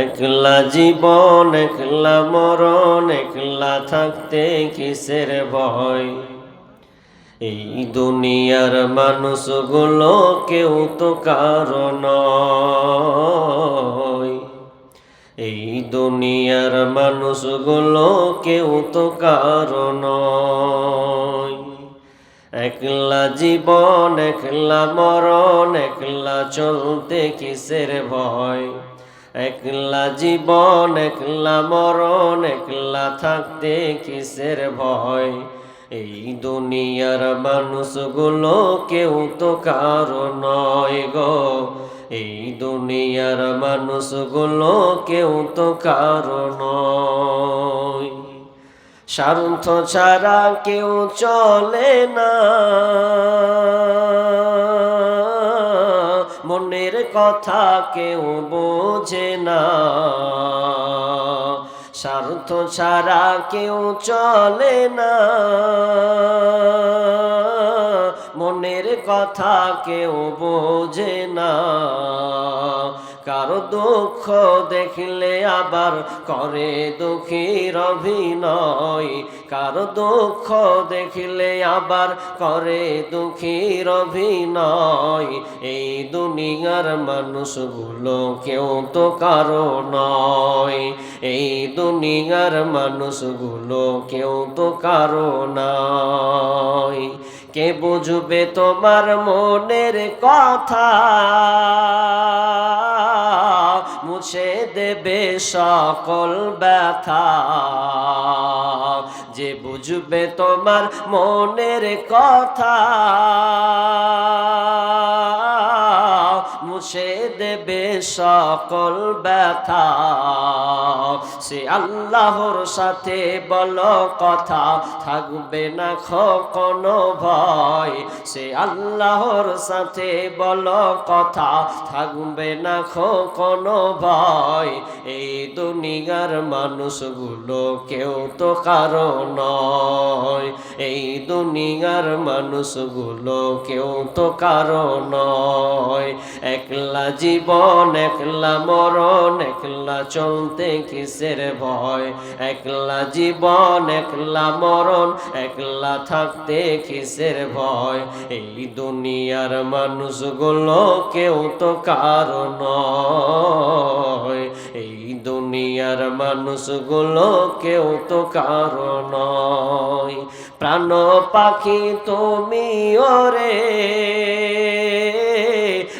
একলা জীবন, একলা মরণ, একলা থাকতে কিসের ভয়? এই দুনিয়ার মানুষগুলো কেউ তো কারণ এই দুনিয়ার মানুষগুলো কেউ তো কারণ একলা জীবন, একলা মরণ, একলা চলতে কিসের ভয়? একলা জীবন, একলা মরণ, একলা থাকতে কিসের ভয়? এই দুনিয়ার মানুষগুলো কেউ তো কারও নয় গো। এই দুনিয়ার মানুষগুলো কেউ তো কারও নয়। স্বার্থ ছাড়া কেউ চলে না। কথা কেউ বোঝে না। স্বার্থ ছাড়া কেউ চলে না। মনের কথা কেউ বোঝে না। কারও দুঃখ দেখলে আবার করে দুঃখীর অভিনয়। কারও দুঃখ দেখলে আবার করে দুঃখীর অভিনয়। এই দুনিয়ার মানুষগুলো কেউ তো কারও নয়। এই দুনিয়ার মানুষগুলো কেউ তো কারও নয়। কে বুঝবে তোমার মনের কথা? মুছে দেবে সকল ব্যথা। যে বুঝবে তোমার মনের কথা? সকল ব্যথা। সে আল্লাহর সাথে বল কথা, থাকবে না কোনো ভয়। সে আল্লাহর সাথে বল কথা, থাকবে না কোনো ভয়। এই দুনিয়ার মানুষগুলো কেউ তো কারও নয়। এই দুনিয়ার মানুষগুলো কেউ তো কারও নয়। একলা জীবন একলা মরণ, একলা চলতে কিসের ভয়? একলা জীবন, একলা মরণ, একলা থাকতে কিসের ভয়? এই দুনিয়ার মানুষগুলো কেউ তো কারও নয়। এই দুনিয়ার মানুষগুলো কেউ তো কারও নয়। প্রাণ পাখি তুমি ওরে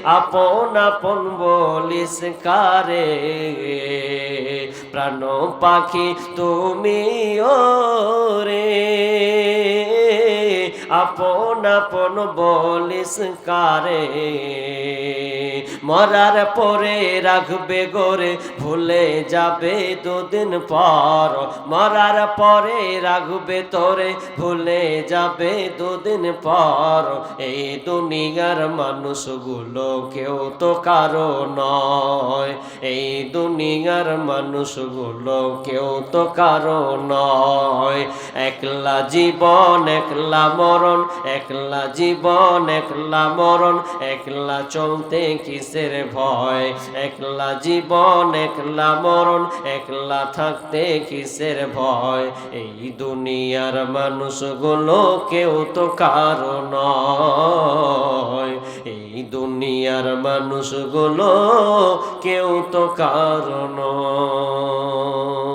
আপন আপন বলিস কারে। প্রাণ পাখি তুমি রে আপন আপন বলিস কারে। মরার পরে রাখবে গোরে, ভুলে যাবে দুদিন পর। মরার পরে রাখবে তোরে, ভুলে যাবে দুদিন পর। এই দুনিয়ার মানুষগুলো কেউ তো কারও নয়। এই দুনিয়ার মানুষগুলো কেউ তো কারও নয়। একলা জীবন, একলা মরণ, একলা জীবন, একলা মরণ, একলা চলতে কিসের ভয়? একলা জীবন, একলা মরণ, একলা থাকতে কিসের ভয়? এই দুনিয়ার মানুষগুলো কেউ তো কারও নয়। এই দুনিয়ার মানুষগুলো কেউ তো কারও নয়।